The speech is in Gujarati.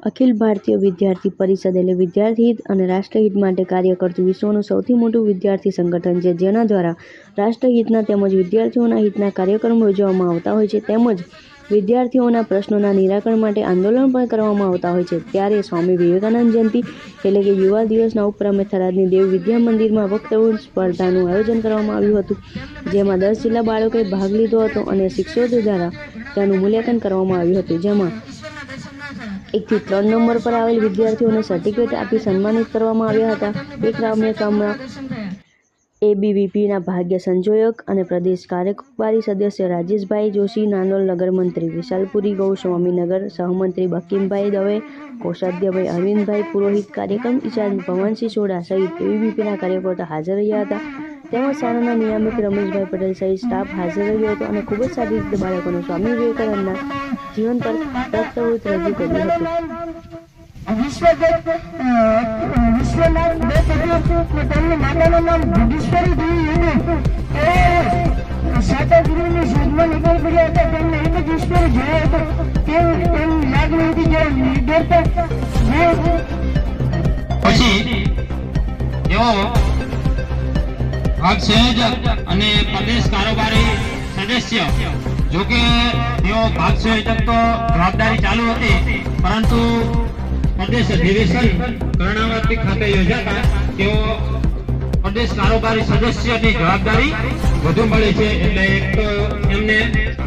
અખિલ ભારતીય વિદ્યાર્થી પરિષદ એટલે વિદ્યાર્થી હિત અને રાષ્ટ્રહિત માટે કાર્ય કરતું વિશ્વનું સૌથી મોટું વિદ્યાર્થી સંગઠન છે, જેના દ્વારા રાષ્ટ્રહિતના તેમજ વિદ્યાર્થીઓના હિતના કાર્યક્રમો યોજવામાં આવતા હોય છે, તેમજ વિદ્યાર્થીઓના પ્રશ્નોના નિરાકરણ માટે આંદોલન પણ કરવામાં આવતા હોય છે. ત્યારે સ્વામી વિવેકાનંદ જયંતિ એટલે કે યુવા દિવસના ઉપક્રમે થરાદની દેવ વિદ્યા મંદિરમાં વક્તવ્ય સ્પર્ધાનું આયોજન કરવામાં આવ્યું હતું, જેમાં દસ જિલ્લા બાળકોએ ભાગ લીધો હતો અને શિક્ષકો દ્વારા તેનું મૂલ્યાંકન કરવામાં આવ્યું હતું, જેમાં એકથી ત્રણ નંબર પર આવેલ વિદ્યાર્થીઓને સર્ટિફિકેટ આપી સન્માનિત કરવામાં આવ્યા હતા. એક કાર્યક્રમમાં એબીવીપીના ભાગ્ય સંજોયક અને પ્રદેશ કાર્યકારી સદસ્ય રાજેશભાઈ જોશી, નાંદોલ નગર મંત્રી વિશાલપુરી, ગૌસ્વામીનગર સહમંત્રી બકીમભાઈ દવે કોષાધ્યભાઈ અરવિંદભાઈ પુરોહિત કાર્યક્રમ ઈશાન ભવનસિંહ સોડા સહિત એબીવીપીના કાર્યકર્તા હાજર રહ્યા હતા. તેમજ શાળાના નિયામક રમેશભાઈ પટેલ સહિત સ્ટાફ હાજર રહ્યો હતો અને ખૂબ જ સારી રીતે બાળકોને સ્વામી વિવેકાનંદના જીવન પર તત્વવૃત્ત રજૂ કર્યું હતું. માતાનું નામ ભોગેશ્વરી દેવી સાતા ગુરુની શોધમાં હતા તેમને એક જ ઈશ્વર જોયો હતો તેવું તેમની લાગણી હતી નિડરતા પછી ભાગ સંયોજક અને પ્રદેશ કારોબારી સદસ્ય જો કે તેઓ ભાગ સંયોજક તો જવાબદારી ચાલુ હતી, પરંતુ પ્રદેશ અધિવેશન કર્ણાવતી ખાતે યોજાતા તેઓ પ્રદેશ કારોબારી સદસ્યની જવાબદારી વધુ મળે છે એટલે એક એમને